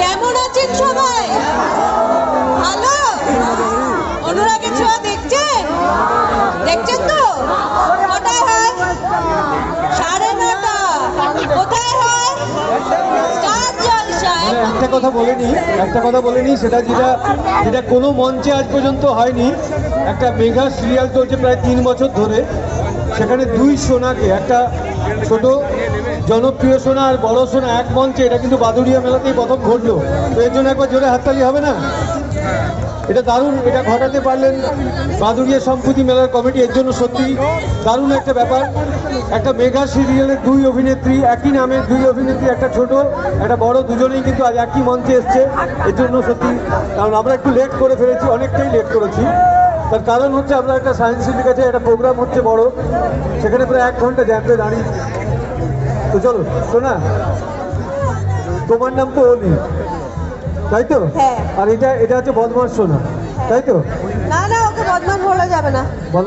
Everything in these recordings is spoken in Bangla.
কেমন আছেন সবাই? ভালো? দেখছেন? দেখছেন তো? হয়? সাড়ে নটা কোথায় একটা কথা বলে নিই একটা কথা বলে নিই সেটা যেটা যেটা কোনো মঞ্চে আজ পর্যন্ত হয়নি। একটা মেগা সিরিয়াল চলছে প্রায় তিন বছর ধরে। সেখানে দুই সোনাকে, একটা ছোট জনপ্রিয় সোনা আর বড় সোনা এক মঞ্চে, এটা কিন্তু বাদুড়িয়া মেলাতেই প্রথম ঘটলো। তো এর জন্য একবার জোরে হাততালি হবে না? এটা দারুণ, এটা ঘটাতে পারলেন বাদুড়িয়া সম্প্রতি মেলার কমিটি। এর জন্য সত্যি দারুণ একটা ব্যাপার। একটা মেগা সিরিয়ালের দুই অভিনেত্রী, একই নামের দুই অভিনেত্রী, একটা ছোট, একটা বড়, দুজনেই কিন্তু আজ একই মঞ্চে এসছে। এর জন্য সত্যি, কারণ আমরা একটু লেট করে ফেলেছি, অনেকটাই লেট করেছি। তার কারণ হচ্ছে, আমরা একটা সায়েন্স সিটির কাছে একটা প্রোগ্রাম হচ্ছে বড়। সেখানে প্রায় এক ঘণ্টা জ্যাম্পে দাঁড়িয়ে তো চলো শোনা তোমার নাম তো অলি তাই তো? হ্যাঁ। আর এটা এটা হচ্ছে বদমাস সোনা তাই তো? না না ওকে বদমাস বলা যাবে না।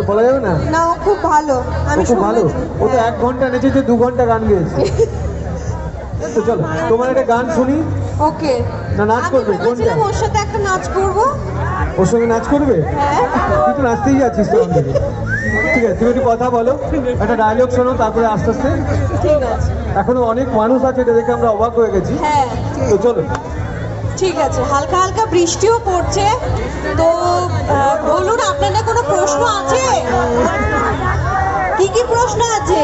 বলা যাবে না? না ও খুব ভালো আমি খুব ভালো। ও তো হ্যাঁ। এক ঘণ্টা নেচেছে দু ঘণ্টা গান গেয়েছে। তো চলো তোমার একটা গান শুনি। ওকে। না, নাচ করবে? কোনটা? ওর সাথে একটা নাচ করব। ওর সঙ্গে নাচ করবে? হ্যাঁ। তুই তো নাচতেই যাচ্ছিস তো আমাদের ঠিক আছে তুমি একটু কথা বলো একটা ডায়লগ শোনো তারপরে আস্তে আস্তে। ঠিক আছে। এখনও অনেক মানুষ আছে এটা দেখে আমরা অবাক হয়ে গেছি। হ্যাঁ তো চলো। ঠিক আছে হালকা হালকা বৃষ্টিও পড়ছে। তো বলুন আপনাদের কোনো প্রশ্ন আছে? কি কি প্রশ্ন আছে?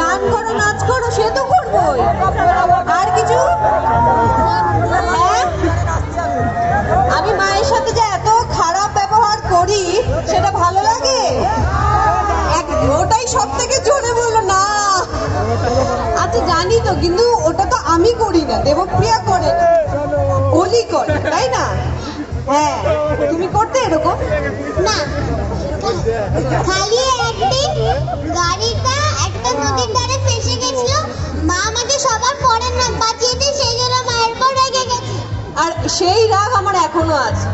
গান করো নাচ করো সে তো করবোই। আচ্ছা জানি তো কিন্তু ওটা তো আমি করি না দেবপ্রিয়া করে না। করে তাই না? হ্যাঁ তুমি করতে এরকম? না। খালি একদিন গাড়িটা একটা নদীর ধারে ফেসে গেছিল মা আমাকে সবার পরে না বাঁচিয়ে দিয়ে সেই জন্য মায়ের পর রেগে গেছে। আর সেই রাগ আমার এখনও আছে।